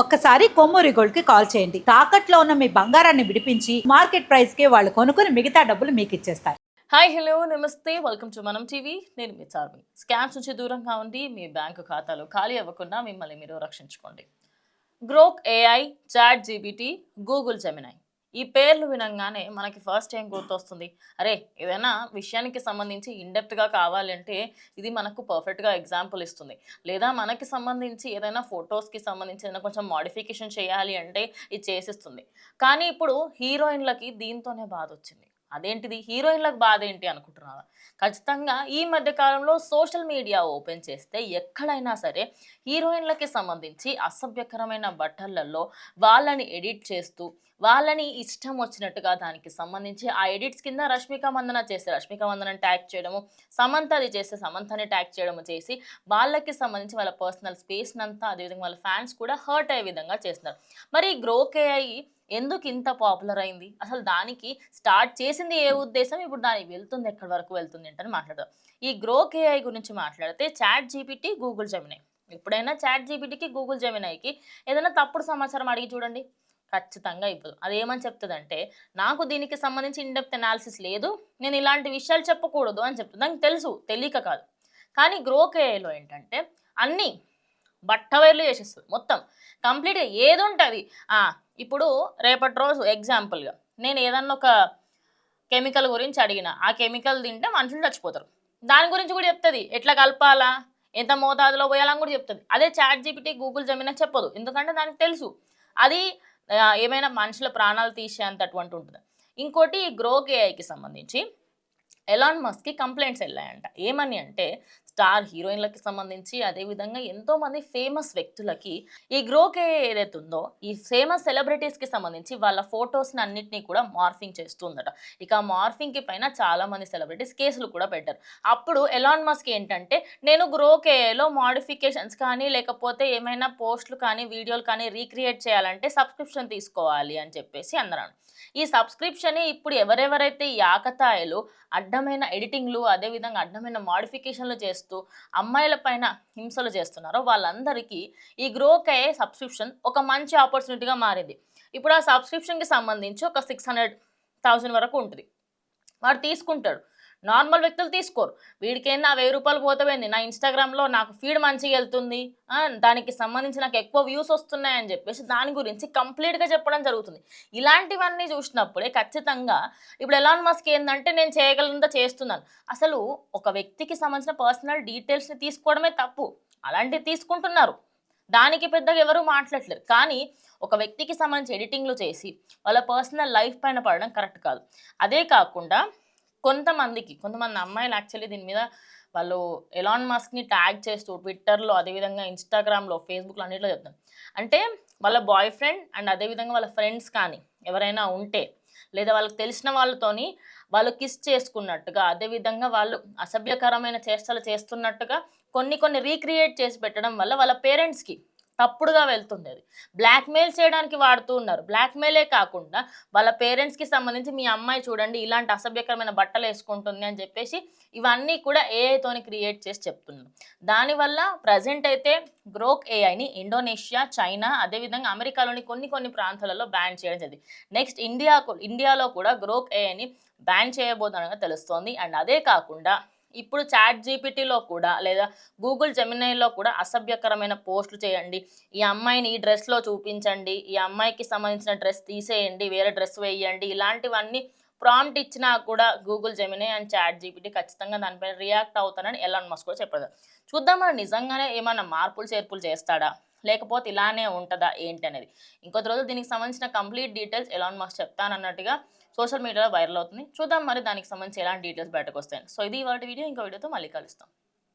ఒక్కసారి కొమ్మూరి గోల్డ్కి కాల్ చేయండి. తాకట్లో ఉన్న మీ బంగారాన్ని విడిపించి మార్కెట్ ప్రైస్కి వాళ్ళు కొనుక్కుని మిగతా డబ్బులు మీకు ఇచ్చేస్తారు. Hi hello namaste. Welcome to Manam TV. నేను మీ చార్మి. స్కామ్స్ నుంచి దూరంగా ఉండి మీ బ్యాంకు ఖాతాలు ఖాళీ అవ్వకుండా మిమ్మల్ని మీరు రక్షించుకోండి. Grok AI chat GPT Google Gemini. ఈ పేర్లు వినంగానే మనకి ఫస్ట్ ఏం గుర్తొస్తుంది? అరే ఏదైనా విషయానికి సంబంధించి ఇండెప్త్గా కావాలంటే ఇది మనకు పర్ఫెక్ట్గా ఎగ్జాంపుల్ ఇస్తుంది. లేదా మనకి సంబంధించి ఏదైనా ఫొటోస్కి సంబంధించి ఏదైనా కొంచెం మాడిఫికేషన్ చేయాలి అంటే ఇది చేసిస్తుంది. కానీ ఇప్పుడు హీరోయిన్లకి దీంతోనే బాధ వచ్చింది. అదేంటిది? హీరోయిన్లకు బాధ ఏంటి అనుకుంటున్నారా ఖచ్చితంగా ఈ మధ్య కాలంలో సోషల్ మీడియా ఓపెన్ చేస్తే ఎక్కడైనా సరే హీరోయిన్లకి సంబంధించి అసభ్యకరమైన బట్టలలో వాళ్ళని ఎడిట్ చేస్తూ వాళ్ళని ఇష్టం వచ్చినట్టుగా దానికి సంబంధించి ఆ ఎడిట్స్ కింద రష్మిక మందన చేస్తే రష్మిక మందన ట్యాగ్ చేయడము సమంతది చేస్తే సమంతని ట్యాగ్ చేయడము చేసి వాళ్ళకి సంబంధించి వాళ్ళ పర్సనల్ స్పేస్నంతా అదేవిధంగా వాళ్ళ ఫ్యాన్స్ కూడా హర్ట్ అయ్యే విధంగా చేస్తున్నారు. మరి గ్రోకే అయ్యి ఎందుకు ఇంత పాపులర్ అయింది? అసలు దానికి స్టార్ట్ చేసింది ఏ ఉద్దేశం? ఇప్పుడు దానికి వెళ్తుంది ఎక్కడి వరకు వెళ్తుంది ఏంటని మాట్లాడదాం. ఈ గ్రో కేఐ గురించి మాట్లాడితే చాట్ జీపీటీ గూగుల్ జెమినై ఎప్పుడైనా చాట్ జీపీటీకి గూగుల్ జమినాయికి ఏదైనా తప్పుడు సమాచారం అడిగి చూడండి. ఖచ్చితంగా ఇవ్వదు. అది ఏమని చెప్తుందంటే నాకు దీనికి సంబంధించి ఇన్డెప్త్ అనాలిసిస్ లేదు. నేను ఇలాంటి విషయాలు చెప్పకూడదు అని చెప్తుంది. దానికి తెలుసు తెలియక కాదు. కానీ గ్రోకేలో ఏంటంటే అన్నీ బట్టవైర్లు చేసేస్తుంది మొత్తం. కంప్లీట్గా ఏది ఉంటుంది ఇప్పుడు రేపటి రోజు ఎగ్జాంపుల్గా నేను ఏదన్నా ఒక కెమికల్ గురించి అడిగిన ఆ కెమికల్ తింటే మనుషులు చచ్చిపోతారు. దాని గురించి కూడా చెప్తుంది. ఎట్లా కలపాలా? ఎంత మోతాదులో పోయాలని కూడా చెప్తుంది. అదే చాట్ జీపీటీ గూగుల్ జమినా చెప్పదు. ఎందుకంటే దానికి తెలుసు. అది ఏమైనా మనుషుల ప్రాణాలు తీసేంతటువంటి ఉంటుంది. ఇంకోటి ఈ గ్రోక్ ఏఐకి సంబంధించి ఎలాన్ మస్క్కి కంప్లైంట్స్ వెళ్ళాయంట. ఏమని అంటే స్టార్ హీరోయిన్లకి సంబంధించి అదేవిధంగా ఎంతోమంది ఫేమస్ వ్యక్తులకి ఈ గ్రోకే ఏదైతే ఉందో ఈ ఫేమస్ సెలబ్రిటీస్కి సంబంధించి వాళ్ళ ఫొటోస్ని అన్నింటినీ కూడా మార్ఫింగ్ చేస్తుందట. ఇక మార్ఫింగ్కి పైన చాలామంది సెలబ్రిటీస్ కేసులు కూడా పెట్టారు. అప్పుడు ఎలాన్ మస్క్ ఏంటంటే నేను గ్రోకేలో మాడిఫికేషన్స్ కానీ లేకపోతే ఏమైనా పోస్టులు కానీ వీడియోలు కానీ రీక్రియేట్ చేయాలంటే సబ్స్క్రిప్షన్ తీసుకోవాలి అని చెప్పేసి అన్నారు. ఈ సబ్స్క్రిప్షన్ ఇప్పుడు ఎవరెవరైతే ఈ ఆకతాయిలు అడ్డమైన ఎడిటింగ్లు అదేవిధంగా అడ్డమైన మాడిఫికేషన్లు చేస్తూ అమ్మాయిల పైన హింసలు చేస్తున్నారో వాళ్ళందరికీ ఈ గ్రో అయ్యే సబ్స్క్రిప్షన్ ఒక మంచి ఆపర్చునిటీగా మారింది. ఇప్పుడు ఆ సబ్స్క్రిప్షన్కి సంబంధించి ఒక సిక్స్ హండ్రెడ్ థౌజండ్ వరకు ఉంటుంది. వాడు తీసుకుంటాడు. నార్మల్ వ్యక్తులు తీసుకోరు. వీడికేంది వెయ్యి రూపాయలు పోతపోయింది నా ఇన్స్టాగ్రామ్లో నాకు ఫీడ్ మంచిగా వెళ్తుంది. దానికి సంబంధించి నాకు ఎక్కువ వ్యూస్ వస్తున్నాయని చెప్పేసి దాని గురించి కంప్లీట్గా చెప్పడం జరుగుతుంది. ఇలాంటివన్నీ చూసినప్పుడే ఖచ్చితంగా ఇప్పుడు ఎలాన్ మస్క్ ఏంటంటే నేను చేయగలంతా చేస్తున్నాను. అసలు ఒక వ్యక్తికి సంబంధించిన పర్సనల్ డీటెయిల్స్ని తీసుకోవడమే తప్పు. అలాంటివి తీసుకుంటున్నారు. దానికి పెద్దగా ఎవరు మాట్లాడలేరు కానీ ఒక వ్యక్తికి సంబంధించి ఎడిటింగ్లు చేసి వాళ్ళ పర్సనల్ లైఫ్ పైన పడడం కరెక్ట్ కాదు. అదే కాకుండా కొంతమందికి కొంతమంది అమ్మాయిలు యాక్చువల్లీ దీని మీద వాళ్ళు ఎలాన్ మాస్క్ని ట్యాగ్ చేస్తూ ట్విట్టర్లో అదేవిధంగా ఇన్స్టాగ్రామ్లో ఫేస్బుక్లో అన్నిట్లో చెప్తాను అంటే వాళ్ళ బాయ్ ఫ్రెండ్ అండ్ అదేవిధంగా వాళ్ళ ఫ్రెండ్స్ కానీ ఎవరైనా ఉంటే లేదా వాళ్ళకి తెలిసిన వాళ్ళతోని వాళ్ళు కిస్ చేసుకున్నట్టుగా అదేవిధంగా వాళ్ళు అసభ్యకరమైన చేష్టలు చేస్తున్నట్టుగా కొన్ని కొన్ని రీక్రియేట్ చేసి పెట్టడం వల్ల వాళ్ళ పేరెంట్స్కి తప్పుడుగా వెళ్తుంది అది బ్లాక్మెయిల్ చేయడానికి వాడుతూ ఉన్నారు. బ్లాక్మెయిలే కాకుండా వాళ్ళ పేరెంట్స్కి సంబంధించి మీ అమ్మాయి చూడండి ఇలాంటి అసభ్యకరమైన బట్టలు వేసుకుంటుంది అని చెప్పేసి ఇవన్నీ కూడా ఏఐతోని క్రియేట్ చేసి చెప్తున్నారు. దానివల్ల ప్రజెంట్ అయితే గ్రోక్ ఏఐని ఇండోనేషియా చైనా అదేవిధంగా అమెరికాలోని కొన్ని కొన్ని ప్రాంతాలలో బ్యాన్ చేయడం జరిగింది. నెక్స్ట్ ఇండియా ఇండియాలో కూడా గ్రోక్ ఏఐని బ్యాన్ చేయబోతున్నట్టుగా తెలుస్తోంది. అండ్ అదే కాకుండా ఇప్పుడు చాట్ జీపీటీలో కూడా లేదా గూగుల్ జమినైలో కూడా అసభ్యకరమైన పోస్టులు చేయండి. ఈ అమ్మాయిని ఈ డ్రెస్లో చూపించండి. ఈ అమ్మాయికి సంబంధించిన డ్రెస్ తీసేయండి. వేరే డ్రెస్ వేయండి. ఇలాంటివన్నీ ప్రాంప్ట్ ఇచ్చినా కూడా Google Gemini and chat GPT ఖచ్చితంగా దానిపైన రియాక్ట్ అవుతానని ఎలాన్ మస్క్ కూడా చెప్పారు చూద్దాం మరి నిజంగానే ఏమైనా మార్పులు చేర్పులు చేస్తాడా? లేకపోతే ఇలానే ఉంటుందా ఏంటి అనేది ఇంకొద్ది రోజులు దీనికి సంబంధించిన కంప్లీట్ డీటెయిల్స్ ఎలాన్ మస్క్ చెప్తానన్నట్టుగా సోషల్ మీడియాలో వైరల్ అవుతుంది. చూద్దాం మరి దానికి సంబంధించి ఎలాంటి డీటెయిల్స్ బయటకు వస్తాయి సో ఇది ఇవాళ వీడియో. ఇంకో వీడియోతో మళ్ళీ కలుస్తాం.